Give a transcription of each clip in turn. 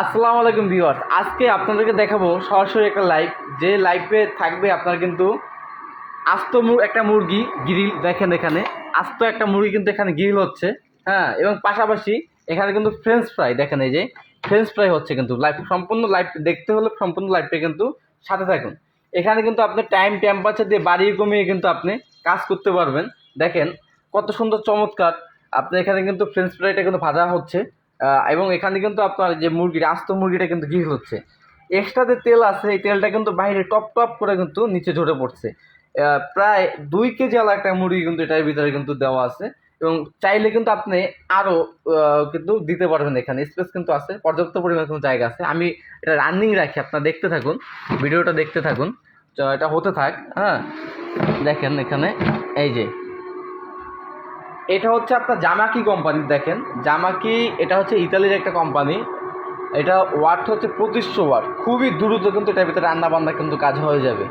আসসালামু আলাইকুম ভিউয়ার্স। আজকে আপনাদেরকে দেখাবো সরাসরি একটা লাইভ যে লাইভে থাকবে আপনার কিন্তু আস্ত একটা মুরগি গ্রিল দেখেন এখানে। আস্ত একটা মুরগি কিন্তু এখানে গ্রিল হচ্ছে। হ্যাঁ এবং পাশাপাশি এখানে কিন্তু ফ্রেঞ্চ ফ্রাই দেখেন এই যে ফ্রেঞ্চ ফ্রাই হচ্ছে কিন্তু লাইভ সম্পূর্ণ লাইভ দেখতে হলে সম্পূর্ণ লাইভটা কিন্তু সাথে থাকুন। এখানে কিন্তু আপনি টাইম টেম্পারেচার দিয়ে বাড়িয়ে কমিয়ে কিন্তু আপনি কাজ করতে পারবেন। দেখেন, কত সুন্দর চমৎকার। আপনি এখানে কিন্তু ফ্রেঞ্চ ফ্রাইটা কিন্তু ভাজা হচ্ছে। এবং এখানে কিন্তু আপনার যে মুরগিটা আস্ত মুরগিটা কিন্তু গ্রিল হচ্ছে। এক্সট্রা যে তেল আছে, এই তেলটা কিন্তু বাইরে টপ টপ করে কিন্তু নিচে ঝরে পড়ছে। প্রায় দুই কেজি একটা মুরগি কিন্তু এটার ভিতরে কিন্তু দেওয়া আছে। এবং চাইলে কিন্তু আপনি আরও কিন্তু দিতে পারবেন এখানে। স্পেস কিন্তু আছে, পর্যাপ্ত পরিমাণে কিন্তু জায়গা আছে। আমি এটা রানিং রাখি, আপনারা দেখতে থাকুন, ভিডিওটা দেখতে থাকুন। এটা হতে থাক হ্যাঁ। দেখেন এখানে, এই যে এটা হচ্ছে আপনার জামাকি কোম্পানি, দেখেন। জামাকি, এটা হচ্ছে ইতালির একটা কোম্পানি। এটা ওয়াট হচ্ছে পঁচিশশো ওয়াট। খুবই দ্রুত কিন্তু এটার ভিতরে রান্না বান্না কিন্তু কাজ হয়ে যাবে।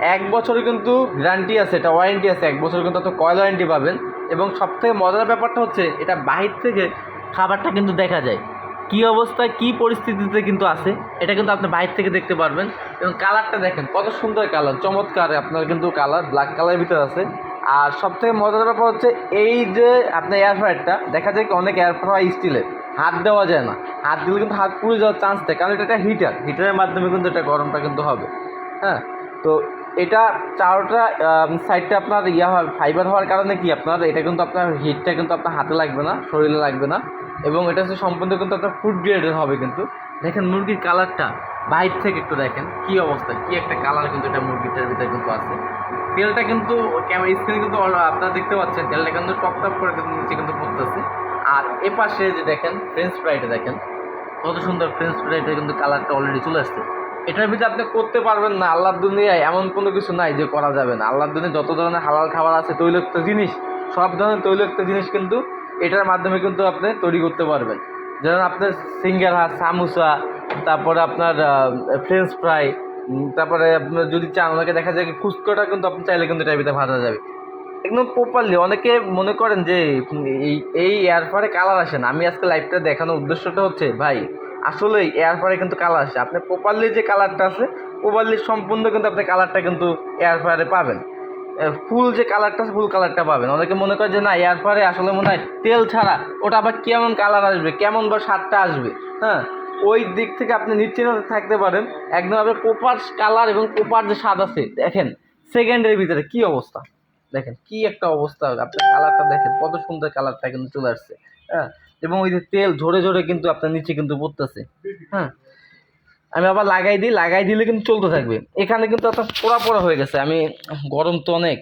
এক বছরে কিন্তু গ্যারান্টি আছে, এটা ওয়ারেন্টি আছে। এক বছর কিন্তু আপনি কয়েল ওয়ারেন্টি পাবেন? এবং সবথেকে মজার ব্যাপারটা হচ্ছে, এটা বাহির থেকে খাবারটা কিন্তু দেখা যায়। কি অবস্থায় কি পরিস্থিতিতে কিন্তু আছে, এটা কিন্তু আপনি বাইরে থেকে দেখতে পারবেন। এবং কালারটা দেখেন, কত সুন্দর কালার, চমৎকার আপনার কিন্তু কালার, ব্ল্যাক কালারের ভিতরে আছে। আর সবথেকে মজার ব্যাপার হচ্ছে এই যে আপনার এয়ার ফ্রায়ারটা দেখা যায় কি অনেক এয়ার ফ্রায়ার স্টিলের হাত দেওয়া যায় না। হাত দিলে কিন্তু হাত পুড়ে যাওয়ার চান্স থাকে কারণ এটা একটা হিটার হিটারের মাধ্যমে কিন্তু এটা গরমটা কিন্তু হবে। হ্যাঁ? তো এটা চারোটা সাইডটা আপনার ইয়া হয় ফাইবার হওয়ার কারণে কি আপনার, এটা কিন্তু আপনার হিটটা কিন্তু আপনার হাতে লাগবে না, শরীরে লাগবে না। এবং এটা হচ্ছে সম্পূর্ণ কিন্তু আপনার ফুড গ্রেডের হবে কিন্তু। দেখেন মুরগির কালারটা বাইর থেকে একটু দেখেন, কি অবস্থা, কি একটা কালার কিন্তু এটা মুরগিটার ভিতরে কিন্তু আছে। তেলটা কিন্তু ক্যামেরা স্ক্রিনে কিন্তু আপনারা দেখতে পাচ্ছেন, তেলটা কিন্তু টপ টপ করে কিন্তু নিচে কিন্তু পড়তেছে। আর এপাশে যে দেখেন ফ্রেঞ্চ ফ্রাইটা দেখেন, কত সুন্দর ফ্রেঞ্চ ফ্রাইটা কিন্তু কালারটা অলরেডি চলে আসছে। এটার ভিতরে আপনি করতে পারবেন না, আল্লাহর দুনিয়ায় এমন কোনো কিছু নাই যে করা যাবে না। আল্লাহর দুনিয়ায় যত ধরনের হালাল খাবার আছে, তৈলাক্ত জিনিস, সব ধরনের তৈলাক্ত জিনিস কিন্তু এটার মাধ্যমে কিন্তু আপনি তৈরি করতে পারবেন। যেমন আপনার সিঙ্গারা, সামোসা তারপরে আপনার ফ্রেঞ্চ ফ্রাই তারপরে আপনার যদি চান, অনেকে দেখা যায় ফুচকাটা কিন্তু আপনি চাইলে কিন্তু এটার ভিতরে ভাজা যাবে। একদম প্রপারলি অনেকে মনে করেন যে এই এই এয়ারফারে কালার আসে না। আমি আজকে লাইভটা দেখানোর উদ্দেশ্যটা হচ্ছে, ভাই, আসলে এয়ারফারে কিন্তু কালার আসে। আপনি প্রপারলি যে কালারটা আছে প্রপারলি সম্পূর্ণ কিন্তু আপনি কালারটা কিন্তু এয়ারফায়ারে পাবেন। ফুল যে কালারটা আছে ফুল কালারটা পাবেন। অনেকে মনে করে যে, না এয়ারফায়ারে আসলে মনে হয় তেল ছাড়া, ওটা আবার কেমন কালার আসবে? কেমন বা স্বাদটা আসবে? হ্যাঁ? ওই দিক থেকে আপনি নিশ্চিন্ত থাকতে পারেন। একদম আপনার প্রপার কালার এবং প্রপার যে স্বাদ আছে, দেখেন সেকেন্ডের ভিতরে কি অবস্থা? দেখেন, কি একটা অবস্থা। আপনার কালারটা দেখেন, কত সুন্দর কালারটা কিন্তু চলে আসছে হ্যাঁ? এবং ওই যে তেল ঝরে ঝরে কিন্তু আপনার নিচে কিন্তু পড়তেছে হ্যাঁ? আমি আবার লাগাই দিই, লাগাই দিলে কিন্তু চলতে থাকবে। এখানে কিন্তু আপনার পোড়া পোড়া হয়ে গেছে। আমি, গরম তো অনেক।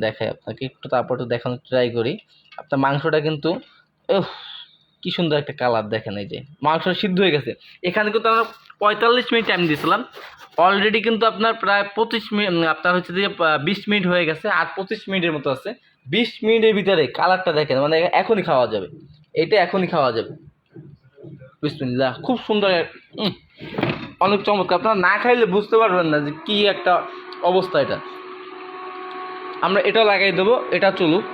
দেখাই আপনাকে, একটু তারপর একটু দেখানোর ট্রাই করি। আপনার মাংসটা কিন্তু কি সুন্দর একটা কালার দেখেন এই যে। মাংসটা সিদ্ধ হয়ে গেছে। এখানে কিন্তু আমরা পঁয়তাল্লিশ মিনিট টাইম দিয়েছিলাম অলরেডি কিন্তু আপনার প্রায় পঁচিশ মিনিট আপনার হচ্ছে যে বিশ মিনিট হয়ে গেছে আর পঁচিশ মিনিটের মতো আছে। বিশ মিনিটের ভিতরে কালারটা দেখেন মানে এখনই খাওয়া যাবে। এটা এখনই খাওয়া যাবে। বিসমিল্লাহ, খুব সুন্দর অনেক চমৎকার। আপনারা না খাইলে বুঝতে পারবেন না যে কী একটা অবস্থা এটা। আমরা এটা লাগাই দেবো, এটা চলুক।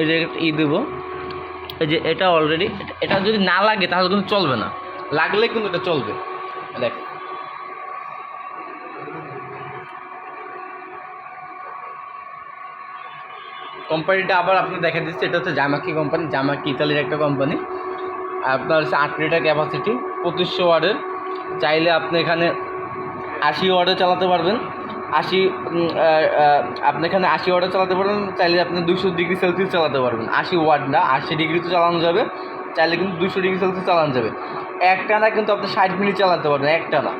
এই যে ই দেবো। এই যে এটা অলরেডি এটা যদি না লাগে তাহলে কিন্তু চলবে না। লাগলে কিন্তু এটা চলবে। দেখ। কোম্পানিটা আবার আপনি দেখা দিচ্ছে, এটা হচ্ছে জামাকি কোম্পানি জামাকি ইতালির একটা কোম্পানি আপনার হচ্ছে আট লিটার ক্যাপাসিটি পঁচিশশো ওয়ার্ডের। চাইলে আপনি এখানে আশি ওয়ার্ডে চালাতে পারবেন। আশি আপনি এখানে আশি ওয়ার্ডে চালাতে পারবেন, চাইলে আপনি দুশো ডিগ্রি সেলসিয়াস চালাতে পারবেন। আশি ওয়ার্ড না, আশি ডিগ্রি তো চালানো যাবে, চাইলে কিন্তু দুশো ডিগ্রি সেলসিয়াস চালানো যাবে। একটানা কিন্তু আপনি ষাট মিনিট চালাতে পারবেন, একটানা।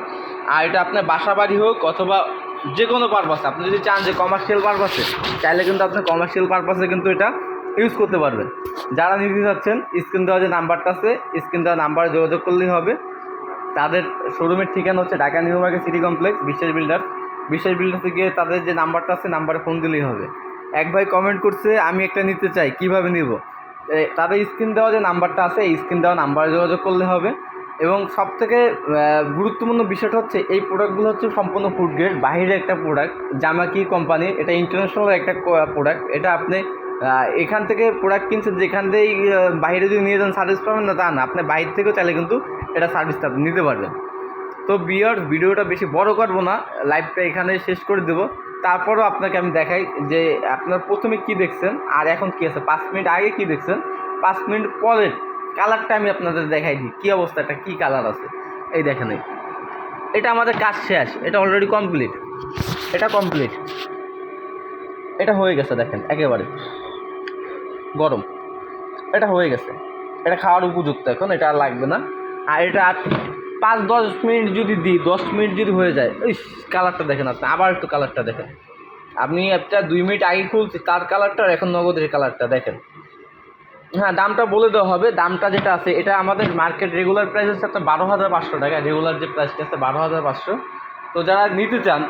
আর এটা আপনার বাসা বাড়ি হোক অথবা যে কোনো পারপাসে আপনি যদি চান যে কমার্শিয়াল পারপাসে চাইলে কিন্তু আপনি কমার্শিয়াল পারপাসে কিন্তু এটা ইউজ করতে পারবেন। যারা নিতে চাচ্ছেন স্ক্রিন দেওয়া যে নাম্বারটা আছে স্ক্রিন দেওয়া নাম্বারে যোগাযোগ করলেই হবে। তাদের শোরুমের ঠিকানা হচ্ছে Dhaka new market city complex, Biswas builder Biswas বিল্ডার্সে গিয়ে তাদের যে নাম্বারটা আছে, নাম্বারে ফোন দিলেই হবে। এক ভাই কমেন্ট করছে, আমি একটা নিতে চাই, কীভাবে নিব? তাদের স্ক্রিন দেওয়া যে নাম্বারটা আছে, এই স্ক্রিন দেওয়া নাম্বারে যোগাযোগ করলে হবে। এবং সব থেকে গুরুত্বপূর্ণ বিষয়টা হচ্ছে, এই প্রোডাক্টগুলো হচ্ছে সম্পূর্ণ ফুড গ্রেড বাইরের একটা প্রোডাক্ট জামাকি কোম্পানি এটা ইন্টারন্যাশনাল একটা প্রোডাক্ট এটা আপনি এখান থেকে প্রোডাক্ট কিনছেন, যেখান থেকেই বাইরে যদি নিয়ে যান সার্ভিস পাবেন না, তা না। আপনি বাইরে থেকেও চাইলে কিন্তু এটা সার্ভিসটা আপনি নিতে পারবেন। তো বিয়ার ভিডিওটা বেশি বড় করব না লাইভটা এখানে শেষ করে দেবো। তারপরও আপনাকে আমি দেখাই যে আপনার প্রথমে কি দেখছেন আর এখন কি আছে, পাঁচ মিনিট আগে কি দেখছেন, পাঁচ মিনিট পরে কালারটা আমি আপনাদের দেখাই দিই, কী অবস্থা এটা কী কালার আছে। এই দেখেন এটা আমাদের কাজ শেষ, এটা অলরেডি কমপ্লিট এটা কমপ্লিট এটা হয়ে গেছে দেখেন, একেবারে। গরম। এটা হয়ে গেছে। এটা খাওয়ার উপযুক্ত এখন, এটা আর লাগবে না। আর এটা আর পাঁচ, দশ মিনিট যদি দিই, দশ মিনিট যদি হয়ে যায় ওই কালারটা দেখেন আপনি, আবার একটু কালারটা দেখেন। আপনি একটা দুই মিনিট আগে খুলছি, তার কালারটা আর এখন নগদের কালারটা দেখেন। হ্যাঁ দামটা বলে দেওয়া হবে। দামটা যেটা আছে, এটা আমাদের মার্কেট রেগুলার প্রাইস হচ্ছে আপনার বারো হাজার পাঁচশো টাকা। রেগুলার যে প্রাইসটা আছে, বারো হাজার পাঁচশো। তো যারা নিতে চান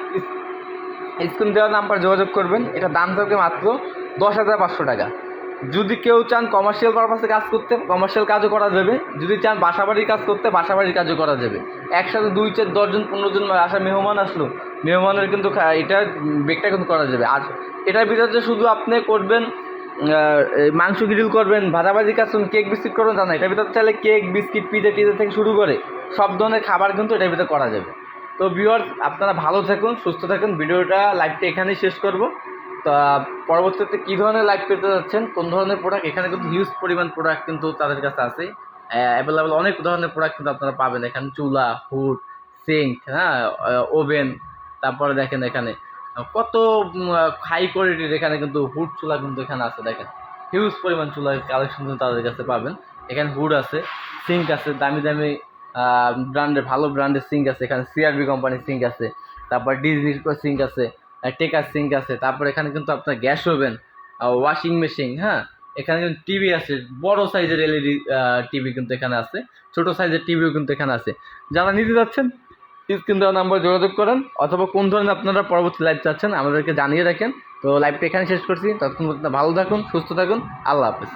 স্ক্রিন দেওয়া নাম্বার যোগাযোগ করবেন। এটা দাম থাকবে মাত্র দশ হাজার পাঁচশো টাকা। যদি কেউ চান কমার্শিয়াল পারপাসে কাজ করতে কমার্শিয়াল কাজও করা যাবে। যদি চান বাসাবাড়ির কাজ করতে, বাসাবাড়ির কাজও করা যাবে। একসাথে দুই চার দশজন পনেরো জন আসা মেহমান আসলো, মেহমানের কিন্তু এটা বেগটা কিন্তু করা যাবে। আর এটার ভিতরে শুধু আপনি করবেন মাংস গ্রিল করবেন ভাজাভাজি কাজ করবেন কেক বিস্কিট করবেন তা না এটার ভিতরে চাইলে কেক বিস্কিট পিজা টিজা থেকে শুরু করে সব ধরনের খাবার কিন্তু এটার ভিতরে করা যাবে। তো ভিউয়ার্স আপনারা ভালো থাকুন, সুস্থ থাকুন। ভিডিওটা লাইভটা এখানেই শেষ করব। তা পরবর্তীতে কী ধরনের লাইভ পেতে যাচ্ছেন? কোন ধরনের প্রোডাক্ট এখানে কিন্তু হিউজ পরিমাণ প্রোডাক্ট কিন্তু তাদের কাছে আছে। অ্যাভেলেবেল অনেক ধরনের প্রোডাক্ট কিন্তু আপনারা পাবেন। এখানে চুলা হুড সিঙ্ক হ্যাঁ ওভেন তারপরে দেখেন এখানে। কত হাই কোয়ালিটির এখানে কিন্তু হুড চুলা কিন্তু এখানে আছে, দেখেন। হিউজ পরিমাণ চুলার কালেকশন কিন্তু তাদের কাছে পাবেন। এখানে হুড আছে সিঙ্ক আছে, দামি দামি ব্র্যান্ডের ভালো ব্র্যান্ডের সিঙ্ক আছে। এখানে সিআরবি কোম্পানির সিঙ্ক আছে, তারপর ডিজনির সিঙ্ক আছে। টেকার সিঙ্ক আছে। তারপর এখানে কিন্তু আপনার গ্যাস ওভেন ওয়াশিং মেশিন হ্যাঁ? এখানে কিন্তু টিভি আছে। বড় সাইজের এলইডি টিভি কিন্তু এখানে আছে। ছোট সাইজের টিভিও কিন্তু এখানে আছে। যারা নিতে যাচ্ছেন স্ক্রিন দেওয়া নাম্বার যোগাযোগ করেন। অথবা কোন ধরনের আপনারা পরবর্তী লাইভ চাচ্ছেন, আমাদেরকে জানিয়ে রাখেন। তো লাইভটা এখানে শেষ করছি। ততক্ষণ ভালো থাকুন, সুস্থ থাকুন। আল্লাহ হাফেজ।